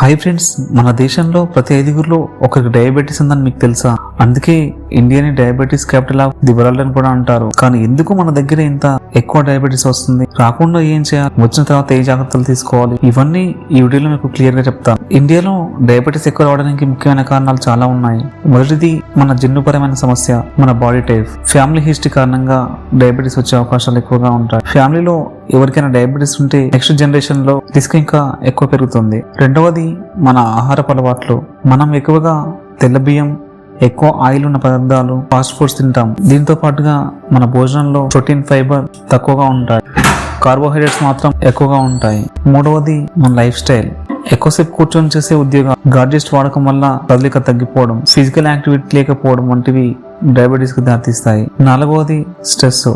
Hi friends మన దేశంలో ప్రతి ఐదుగురిలో ఒకరికి డయాబెటీస్ ఉందని మీకు తెలుసా? అందుకే ఇండియాని diabetes capital of the world అని కూడా అంటారు. కానీ ఎందుకు మన దగ్గర ఇంత ఎక్కువ డయాబెటీస్ వస్తుంది? రాకుండా ఏం చేయాలి? వచ్చిన తర్వాత ఏ జాగ్రత్తలు తీసుకోవాలి? ఇవన్నీ ఈ వీడియోలో మీకు క్లియర్గా చెప్తాను ఇండియాలో డయాబెటీస్ ఎక్కువ రావడానికి ముఖ్యమైన కారణాలు చాలా ఉన్నాయి. మొదటిది మన జన్యుపరమైన సమస్య మన బాడీ టైప్ ఫ్యామిలీ హిస్టరీ కారణంగా డయాబెటీస్ వచ్చే అవకాశాలు ఎక్కువగా ఉంటాయి. ఫ్యామిలీలో ఎవరికైనా డయాబెటీస్ ఉంటే నెక్స్ట్ జనరేషన్లో రిస్క్ ఇంకా ఎక్కువ పెరుగుతుంది. రెండవది మన ఆహారపు అలవాట్లు. మనం ఎక్కువగా తెల్ల బియ్యం ఎక్కువ ఆయిల్ ఉన్న పదార్థాలు ఫాస్ట్ ఫుడ్స్ తింటాం దీంతో పాటుగా మన భోజనంలో ప్రోటీన్ ఫైబర్ తక్కువగా ఉంటాయి. కార్బోహైడ్రేట్స్ మాత్రం ఎక్కువగా ఉంటాయి. మూడవది మన లైఫ్ స్టైల్. ఎక్కువసేపు కూర్చొని చేసే ఉద్యోగం గార్జెస్ట్ వాడకం వల్ల కదలిక తగ్గిపోవడం ఫిజికల్ యాక్టివిటీ లేకపోవడం వంటివి డయాబెటీస్కి దారితీస్తాయి. నాలుగవది స్ట్రెస్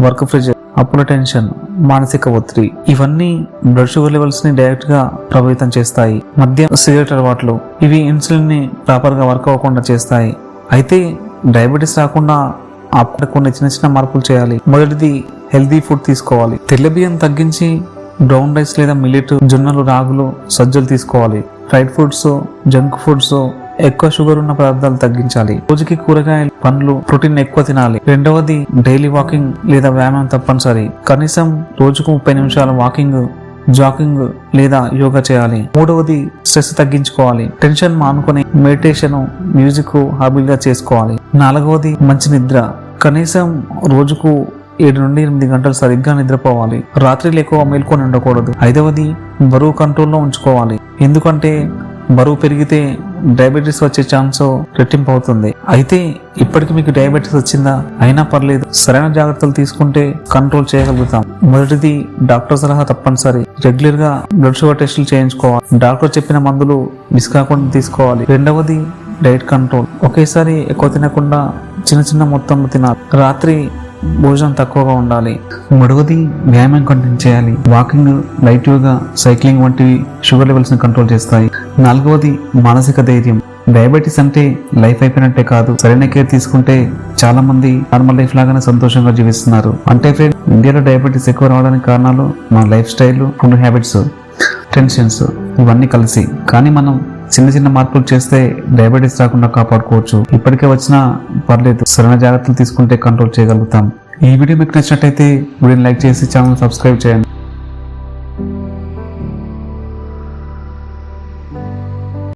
వర్క్ ప్రెషర్ అప్పుల టెన్షన్ మానసిక ఒత్తిడి. ఇవన్నీ బ్లడ్ షుగర్ లెవెల్స్ని డైరెక్ట్గా ప్రభావితం చేస్తాయి. మద్యం సిగరెట్ అలవాట్లు ఇవి ఇన్సులిన్ని ప్రాపర్గా వర్క్ అవ్వకుండా చేస్తాయి. అయితే డయాబెటీస్ రాకుండా అప్పుడు కొన్ని చిన్న చిన్న మార్పులు చేయాలి. మొదటిది హెల్తీ ఫుడ్ తీసుకోవాలి. తెల్ల బియ్యం తగ్గించి బ్రౌన్ రైస్ లేదా మిల్లెట్ జొన్నలు రాగులు సజ్జలు తీసుకోవాలి. ఫ్రైడ్ ఫుడ్స్ జంక్ ఫుడ్స్ ఎక్కువ షుగర్ ఉన్న పదార్థాలు తగ్గించాలి. రోజుకి కూరగాయలు పండ్లు ప్రోటీన్ ఎక్కువ తినాలి. రెండవది డైలీ వాకింగ్ లేదా వ్యాయామం తప్పనిసరి. కనీసం రోజుకు ముప్పై నిమిషాల వాకింగ్ జాకింగ్ లేదా యోగా చేయాలి. మూడవది స్ట్రెస్ తగ్గించుకోవాలి. టెన్షన్ మానుకొని మెడిటేషన్ మ్యూజిక్ హాబీగా చేసుకోవాలి. నాలుగవది మంచి నిద్ర. కనీసం రోజుకు ఏడు నుండి ఎనిమిది గంటలు సరిగ్గా నిద్రపోవాలి. రాత్రి ఎక్కువ మేల్కొని ఉండకూడదు. ఐదవది బరువు కంట్రోల్లో ఉంచుకోవాలి. ఎందుకంటే బరువు పెరిగితే డయాబెటీస్ వచ్చే ఛాన్స్ రెట్టింపు అవుతుంది అయితే ఇప్పటికి మీకు డయాబెటీస్ వచ్చిందా? అయినా పర్లేదు. సరైన జాగ్రత్తలు తీసుకుంటే కంట్రోల్ చేయగలుగుతాం. మొదటిది డాక్టర్ సలహా తప్పనిసరి. రెగ్యులర్గా బ్లడ్ షుగర్ టెస్టులు చేయించుకోవాలి. డాక్టర్ చెప్పిన మందులు మిస్ కాకుండా తీసుకోవాలి. రెండవది డైట్ కంట్రోల్ ఒకేసారి ఎక్కువ తినకుండా చిన్న చిన్న మొత్తంలో తినాలి. రాత్రి భోజనం తక్కువగా ఉండాలి. మూడవది వ్యాయామం కంటిన్యూ చేయాలి. వాకింగ్ లైట్ యోగా సైక్లింగ్ వంటివి షుగర్ లెవెల్స్ని కంట్రోల్ చేస్తాయి. నాలుగవది మానసిక ధైర్యం. డయాబెటీస్ అంటే లైఫ్ అయిపోయినట్టే కాదు. సరైన కేర్ తీసుకుంటే చాలా మంది నార్మల్ లైఫ్ లాగానే సంతోషంగా జీవిస్తున్నారు. అంటే ఫ్రెండ్ ఇండియాలో డయాబెటీస్ ఎక్కువ రావడానికి కారణాలు మన lifestyle food habits tensions ఇవన్నీ కలిసి. కానీ మనం చిన్న చిన్న మార్పులు చేస్తే డయాబెటీస్ రాకుండా కాపాడుకోవచ్చు. ఇప్పటికే వచ్చినా పర్లేదు సరైన జాగ్రత్తలు తీసుకుంటే కంట్రోల్ చేయగలుగుతాం. ఈ వీడియో మీకు నచ్చినట్టయితే వీడియోని లైక్ చేసి ఛానల్ సబ్స్క్రైబ్ చేయండి.